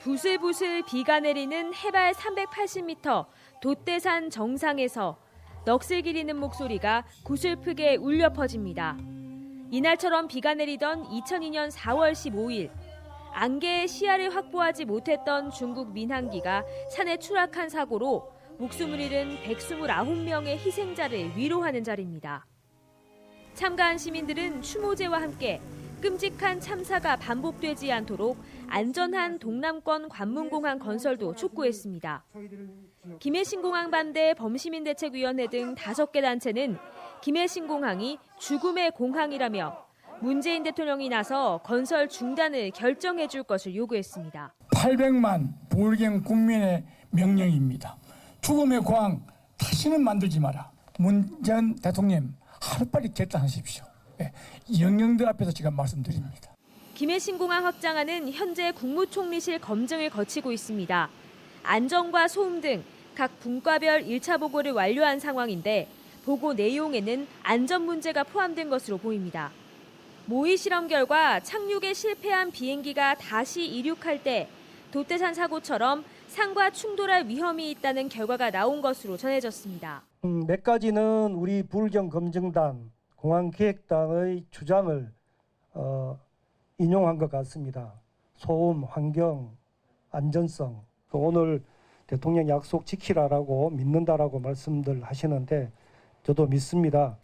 부슬부슬 비가 내리는 해발 380m 돛대산 정상에서 넋을 기리는 목소리가 구슬프게 울려 퍼집니다. 이날처럼 비가 내리던 2002년 4월 15일 안개의 시야를 확보하지 못했던 중국 민항기가 산에 추락한 사고로 목숨을 잃은 129명의 희생자를 위로하는 자리입니다. 참가한 시민들은 추모제와 함께 끔찍한 참사가 반복되지 않도록 안전한 동남권 관문공항 건설도 촉구했습니다. 김해신공항 반대 범시민대책위원회 등 다섯 개 단체는 김해신공항이 죽음의 공항이라며 문재인 대통령이 나서 건설 중단을 결정해 줄 것을 요구했습니다. 800만 보울경 국민의 명령입니다. 죽음의 공항 다시는 만들지 마라. 문 전 대통령 하루빨리 결단하십시오. 예, 영령들 앞에서 제가 말씀드립니다. 김해 신공항 확장안은 현재 국무총리실 검증을 거치고 있습니다. 안전과 소음 등 각 분과별 1차 보고를 완료한 상황인데 보고 내용에는 안전 문제가 포함된 것으로 보입니다. 모의 실험 결과 착륙에 실패한 비행기가 다시 이륙할 때 돛대산 사고처럼 산과 충돌할 위험이 있다는 결과가 나온 것으로 전해졌습니다. 음, 몇 가지는 우리 불경 검증단 공항기획단의 주장을 어, 인용한 것 같습니다. 소음, 환경, 안전성. 그 오늘 대통령 약속 지키라라고 믿는다라고 말씀들 하시는데 저도 믿습니다.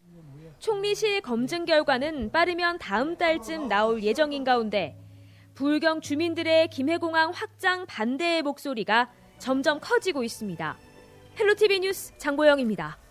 총리실 검증 결과는 빠르면 다음 달쯤 나올 예정인 가운데 불경 주민들의 김해공항 확장 반대의 목소리가 점점 커지고 있습니다. 헬로티비 뉴스 장보영입니다.